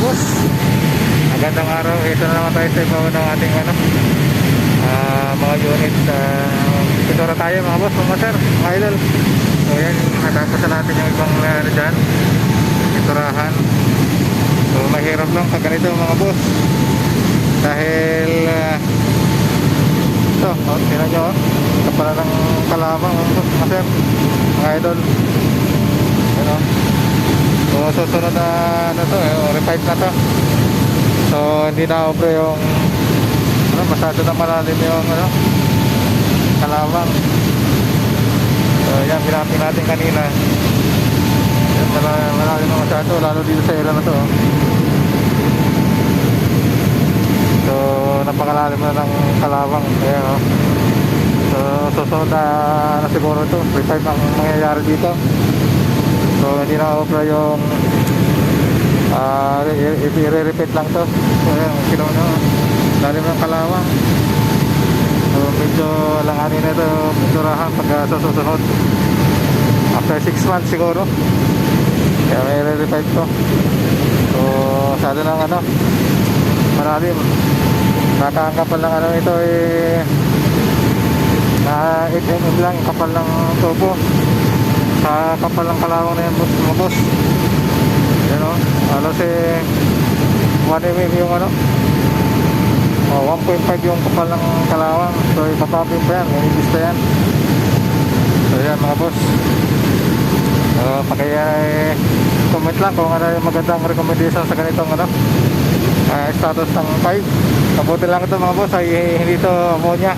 boss. Magandang araw. Ito na naman tayo sa ibabaw ng ating ano ah, Mga unit uh, Ito na tayo mga boss Mga sir, mga idol. So yan, natapos na natin yung ibang uh, ano dyan Iturahan So mahirap lang pag ganito mga boss. Dahil uh, Ito, oh, tinan nyo oh. Ito pala ng kalamang mga boss Mga sir, mga idol. Yan oh So susunod na ano to eh, revive na to. So hindi na obre yung ano, masyado na malalim yung ano, kalawang. So yan, pinapin natin kanina. Yan, mala- malalim na masyado, lalo dito sa area na to. oh. So napakalalim na ng kalawang. Ayan oh. So susunod na ano siguro to, revive ang mangyayari dito. So hindi na opera yung ah i- i- i-repeat lang to. So ayan, kinuno. Lalim ng kalawang. So medyo langanin na ito pinturahan pag ah, sa susunod. After 6 months siguro. Kaya may re-revive to. So masyado ng ano malalim. Nakakapal ng ano ito eh na 8 mm lang yung kapal ng tubo sa kapal ng kalawang na yan boss. Mga boss. Yan o alas eh 1 mm yung ano. O 1.5 yung kapal ng kalawang. So ipapapin pa yan. Inibis pa yan. So yan mga boss. So pakaya eh, comment lang kung ano yung magandang recommendation sa ganitong ano ah, status ng 5 kabuti lang ito mga boss. Ay hindi ito ammonia.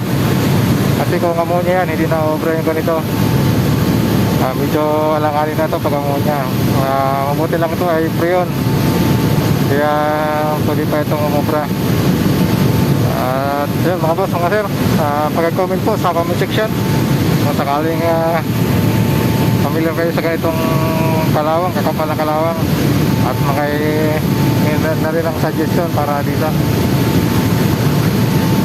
Kasi kung ammonia yan hindi na over yung ganito Ah, medyo alanganin na to pag ammonia. Ah, mabuti lang ito ay freon. Kaya pwede pa itong umubra. At yun mga boss, mga sir, ah, pag-comment po sa comment section kung sakaling ah, familiar kayo sa ganitong kalawang, kakapal na kalawang at mga na, na rin ang suggestion para dito